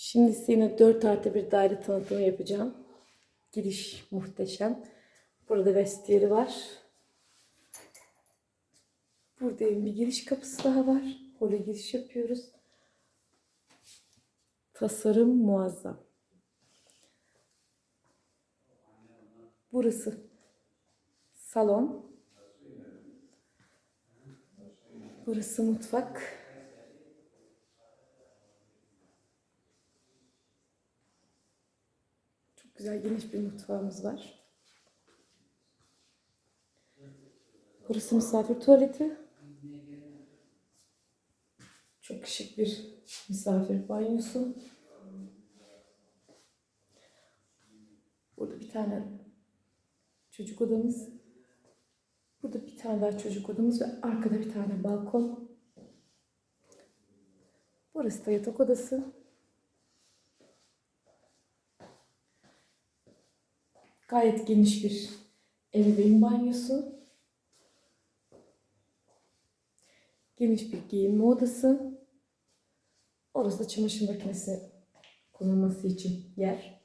Şimdi size yine 4 artı bir daire tanıtımı yapacağım. Giriş muhteşem. Burada vestiyeri var. Burada evin bir giriş kapısı daha var. Oraya giriş yapıyoruz. Tasarım muazzam. Burası salon. Burası mutfak. Çok güzel geniş bir mutfağımız var. Burası misafir tuvaleti. Çok şık bir misafir banyosu. Burada bir tane çocuk odamız. Burada bir tane daha çocuk odamız ve arkada bir tane balkon. Burası da yatak odası. Gayet geniş bir ebeveyn banyosu. Geniş bir giyinme odası. Orası da çamaşır makinesi konulması için yer.